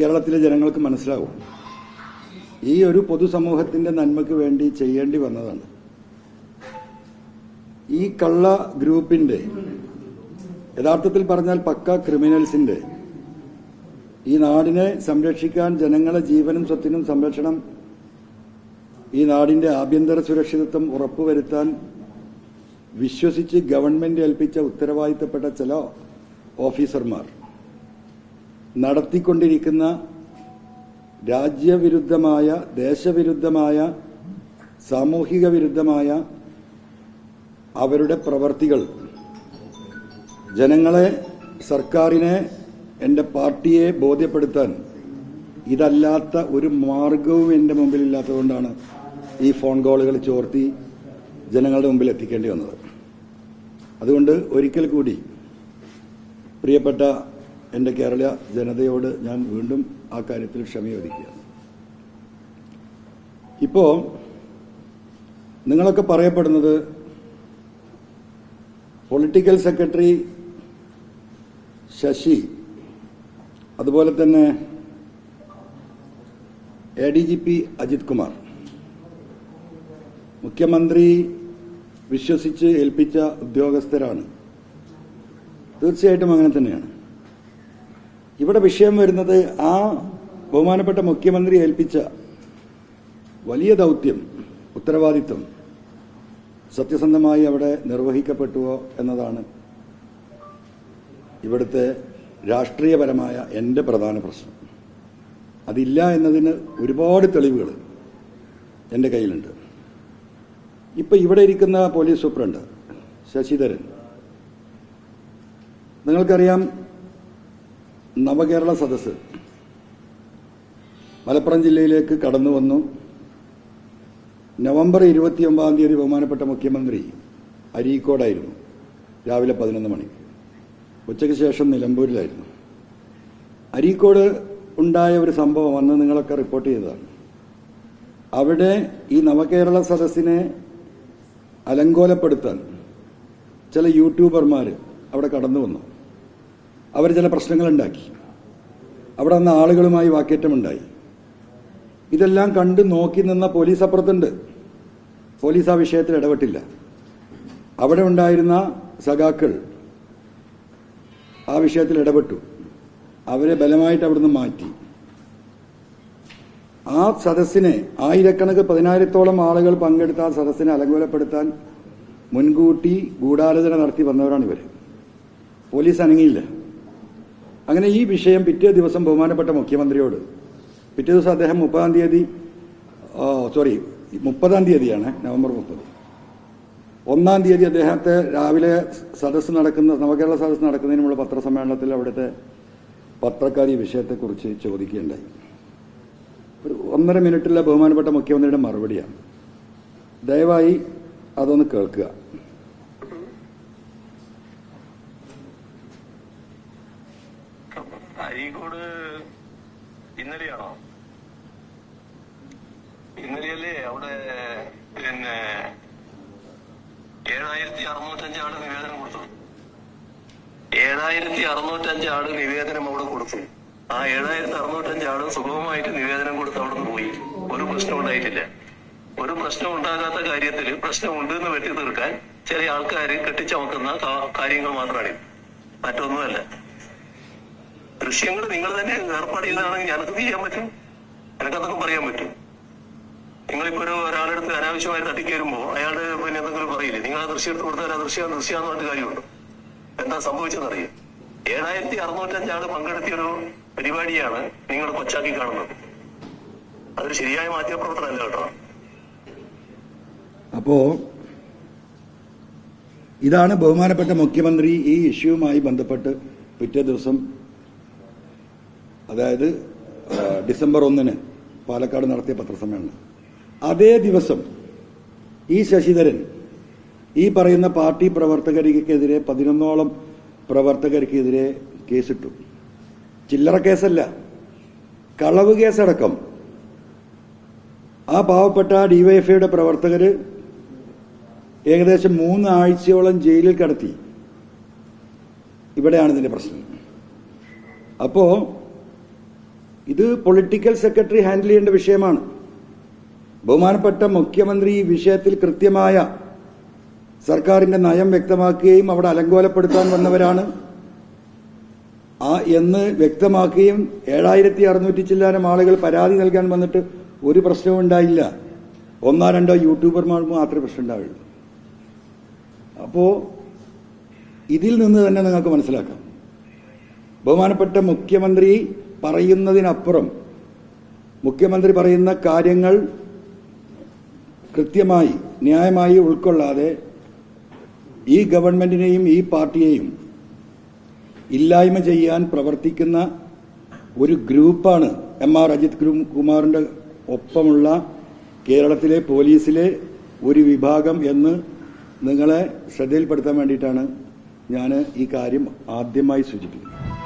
കേരളത്തിലെ ജനങ്ങൾക്ക് മനസ്സിലാവും. ഈ ഒരു പൊതുസമൂഹത്തിന്റെ നന്മയ്ക്ക് വേണ്ടി ചെയ്യേണ്ടി വന്നതാണ്. ഈ കള്ള ഗ്രൂപ്പിന്റെ യഥാർത്ഥത്തിൽ പറഞ്ഞാൽ പക്ക ക്രിമിനൽസിന്റെ ഈ നാടിനെ സംരക്ഷിക്കാൻ ജനങ്ങളെ ജീവനും സ്വത്തിനും സംരക്ഷണം ഈ നാടിന്റെ ആഭ്യന്തര സുരക്ഷിതത്വം ഉറപ്പുവരുത്താൻ വിശ്വസിച്ച് ഗവൺമെന്റ് ഏൽപ്പിച്ച ഉത്തരവാദിത്തപ്പെട്ട ചില ഓഫീസർമാർ. നടത്തിക്കൊണ്ടിരിക്കുന്ന രാജ്യവിരുദ്ധമായ ദേശവിരുദ്ധമായ സാമൂഹിക വിരുദ്ധമായ അവരുടെ പ്രവർത്തികൾ. ജനങ്ങളെ സർക്കാരിനെ എന്റെ പാർട്ടിയെ ബോധ്യപ്പെടുത്താൻ ഇതല്ലാത്ത ഒരു മാർഗവും എന്റെ മുമ്പിലില്ലാത്തതുകൊണ്ടാണ് ഈ ഫോൺ കോളുകൾ ചോർത്തി ജനങ്ങളുടെ മുമ്പിൽ എത്തിക്കേണ്ടി വന്നത്. അതുകൊണ്ട് ഒരിക്കൽ കൂടി പ്രിയപ്പെട്ട എന്റെ കേരള ജനതയോട് ഞാൻ വീണ്ടും ആ കാര്യത്തിൽ ക്ഷമയോദിക്കുക ഇപ്പോ നിങ്ങളൊക്കെ പറയപ്പെടുന്നത് പൊളിറ്റിക്കൽ സെക്രട്ടറി ശശി അതുപോലെ തന്നെ A D G P Ajith Kumar മുഖ്യമന്ത്രി വിശ്വസിച്ച് ഏൽപ്പിച്ച ഉദ്യോഗസ്ഥരാണ്. തീർച്ചയായിട്ടും അങ്ങനെ തന്നെയാണ്. ഇവിടെ വിഷയം വരുന്നത് ആ ബഹുമാനപ്പെട്ട മുഖ്യമന്ത്രി ഏൽപ്പിച്ച വലിയ ദൗത്യം ഉത്തരവാദിത്വം സത്യസന്ധമായി അവിടെ നിർവഹിക്കപ്പെട്ടുവോ എന്നതാണ് ഇവിടുത്തെ രാഷ്ട്രീയപരമായ എന്റെ പ്രധാന പ്രശ്നം. അതില്ല എന്നതിന് ഒരുപാട് തെളിവുകൾ എന്റെ കയ്യിലുണ്ട്. ഇപ്പൊ ഇവിടെ ഇരിക്കുന്ന പോലീസ് സൂപ്രണ്ട് ശശിധരൻ. നിങ്ങൾക്കറിയാം നവകേരള സദസ് മലപ്പുറം ജില്ലയിലേക്ക് കടന്നു വന്നു. നവംബർ ഇരുപത്തിയൊമ്പതാം തീയതി ബഹുമാനപ്പെട്ട മുഖ്യമന്ത്രി അരീക്കോടായിരുന്നു. രാവിലെ പതിനൊന്ന് മണി. ഉച്ചയ്ക്ക് ശേഷം നിലമ്പൂരിലായിരുന്നു. അരീക്കോട് ഉണ്ടായ ഒരു സംഭവം അന്ന് നിങ്ങളൊക്കെ റിപ്പോർട്ട് ചെയ്തതാണ്. അവിടെ ഈ നവകേരള സദസ്സിനെ അലങ്കോലപ്പെടുത്താൻ ചില യൂട്യൂബർമാർ അവിടെ കടന്നു വന്നു. അവർ ചില പ്രശ്നങ്ങളുണ്ടാക്കി. അവിടെ നിന്ന് ആളുകളുമായി വാക്കേറ്റമുണ്ടായി. ഇതെല്ലാം കണ്ട് നോക്കി നിന്ന പോലീസ് അപ്പുറത്തുണ്ട് പോലീസ് ആ വിഷയത്തിൽ ഇടപെട്ടില്ല. അവിടെ ഉണ്ടായിരുന്ന സഖാക്കൾ ആ വിഷയത്തിൽ ഇടപെട്ടു. അവരെ ബലമായിട്ട് അവിടുന്ന് മാറ്റി. ആ സദസ്സിനെ ആയിരക്കണക്ക് പതിനായിരത്തോളം ആളുകൾ പങ്കെടുത്ത ആ സദസ്സിനെ അലങ്കോലപ്പെടുത്താൻ മുൻകൂട്ടി ഗൂഢാലോചന നടത്തി വന്നവരാണ് ഇവർ പോലീസ് അനങ്ങിയില്ല. അങ്ങനെ ഈ വിഷയം പിറ്റേ ദിവസം ബഹുമാനപ്പെട്ട മുഖ്യമന്ത്രിയോട് പിറ്റേ ദിവസം അദ്ദേഹം മുപ്പതാം തീയതി സോറി മുപ്പതാം തീയതിയാണ് നവംബർ മുപ്പത്. ഒന്നാം തീയതി അദ്ദേഹത്തെ രാവിലെ സദസ്സ് നടക്കുന്ന നവകേരള സദസ്സ് നടക്കുന്നതിനുമുള്ള പത്രസമ്മേളനത്തിൽ അവിടുത്തെ പത്രക്കാർ ഈ വിഷയത്തെക്കുറിച്ച് ചോദിക്കുകയുണ്ടായി. ഒരു ഒന്നര മിനിറ്റിലെ ബഹുമാനപ്പെട്ട മുഖ്യമന്ത്രിയുടെ മറുപടിയാണ്. ദയവായി അതൊന്ന് കേൾക്കുക. അരീക്കോട് ഇന്നലെയാണോ? ഇന്നലെയല്ലേ അവിടെ പിന്നെ ഏഴായിരത്തി അറുന്നൂറ്റഞ്ച് ആൾ നിവേദനം കൊടുത്തു. ഏഴായിരത്തി അറുന്നൂറ്റഞ്ച് ആൾ നിവേദനം അവിടെ കൊടുത്തു. ആ ഏഴായിരത്തി അറുന്നൂറ്റഞ്ച് ആൾ സുഗമമായിട്ട് നിവേദനം കൊടുത്ത് അവിടെ നിന്ന് പോയി. ഒരു പ്രശ്നം ഉണ്ടായിട്ടില്ല. ഒരു പ്രശ്നം ഉണ്ടാകാത്ത കാര്യത്തിൽ പ്രശ്നമുണ്ട് എന്ന് വെട്ടി തീർക്കാൻ ചില ആൾക്കാർ കെട്ടിച്ചമക്കുന്ന കാര്യങ്ങൾ മാത്രമാണ്. മറ്റൊന്നുമല്ല. ദൃശ്യങ്ങൾ നിങ്ങൾ തന്നെ ഏർപ്പാട് ചെയ്തതാണെങ്കിൽ ഞാനത് ചെയ്യാൻ പറ്റും. എനിക്കതൊക്കെ പറയാൻ പറ്റും. നിങ്ങളിപ്പോ ഒരു ഒരാളെടുത്ത് അനാവശ്യമായി തട്ടിക്കയറുമ്പോ അയാളുടെ പിന്നെ എന്തെങ്കിലും പറയില്ലേ? നിങ്ങൾ ആ ദൃശ്യം എടുത്ത് കൊടുത്താൽ ആ ദൃശ്യം ദൃശ്യാന്ന് പറഞ്ഞ കാര്യമുണ്ട്? എന്താ സംഭവിച്ചെന്നറിയാം? ഏഴായിരത്തി അറുന്നൂറ്റഞ്ചാൾ പങ്കെടുത്തിയൊരു പരിപാടിയാണ് നിങ്ങൾ കൊച്ചാക്കി കാണുന്നത്. അതൊരു ശരിയായ മാധ്യമപ്രവർത്തനമല്ല കേട്ടോ. അപ്പോ ഇതാണ് ബഹുമാനപ്പെട്ട മുഖ്യമന്ത്രി ഈ ഇഷ്യൂവുമായി ബന്ധപ്പെട്ട് പിറ്റേ ദിവസം അതായത് ഡിസംബർ ഒന്നിന് പാലക്കാട് നടത്തിയ പത്രസമ്മേളനം. അതേ ദിവസം ഈ ശശിധരൻ ഈ പറയുന്ന പാർട്ടി പ്രവർത്തകർക്കെതിരെ പതിനൊന്നോളം പ്രവർത്തകർക്കെതിരെ കേസിട്ടു. ചില്ലറ കേസല്ല. കളവ് കേസടക്കം. ആ പാവപ്പെട്ട ഡിവൈഎഫ്ഐയുടെ പ്രവർത്തകർ ഏകദേശം മൂന്ന് ആഴ്ചയോളം ജയിലിൽ കടത്തി. ഇവിടെയാണ് ഇതിന്റെ പ്രശ്നം. അപ്പോ ഇത് പൊളിറ്റിക്കൽ സെക്രട്ടറി ഹാൻഡിൽ ചെയ്യേണ്ട വിഷയമാണ്. ബഹുമാനപ്പെട്ട മുഖ്യമന്ത്രി ഈ വിഷയത്തിൽ കൃത്യമായ സർക്കാരിന്റെ നയം വ്യക്തമാക്കുകയും അവിടെ അലങ്കോലപ്പെടുത്താൻ വന്നവരാണ്. ആ എന്ന് വ്യക്തമാക്കുകയും ഏഴായിരത്തി അറുന്നൂറ്റി ചില്ലാനം ആളുകൾ പരാതി നൽകാൻ വന്നിട്ട് ഒരു പ്രശ്നവും ഉണ്ടായില്ല. ഒന്നോ രണ്ടോ യൂട്യൂബർമാർ മാത്രമേ പ്രശ്നം ഉണ്ടാവുള്ളൂ. അപ്പോ ഇതിൽ നിന്ന് തന്നെ നിങ്ങൾക്ക് മനസ്സിലാക്കാം. ബഹുമാനപ്പെട്ട മുഖ്യമന്ത്രി പറയുന്നതിനപ്പുറം മുഖ്യമന്ത്രി പറയുന്ന കാര്യങ്ങൾ കൃത്യമായി ന്യായമായി ഉൾക്കൊള്ളാതെ ഈ ഗവൺമെന്റിനെയും ഈ പാർട്ടിയെയും ഇല്ലായ്മ ചെയ്യാൻ പ്രവർത്തിക്കുന്ന ഒരു ഗ്രൂപ്പാണ് എം ആർ അജിത് കുമാറിന്റെ ഒപ്പമുള്ള കേരളത്തിലെ പോലീസിലെ ഒരു വിഭാഗം എന്ന് നിങ്ങളെ ശ്രദ്ധയിൽപ്പെടുത്താൻ വേണ്ടിയിട്ടാണ് ഞാൻ ഈ കാര്യം ആദ്യമായി സൂചിപ്പിക്കുന്നത്.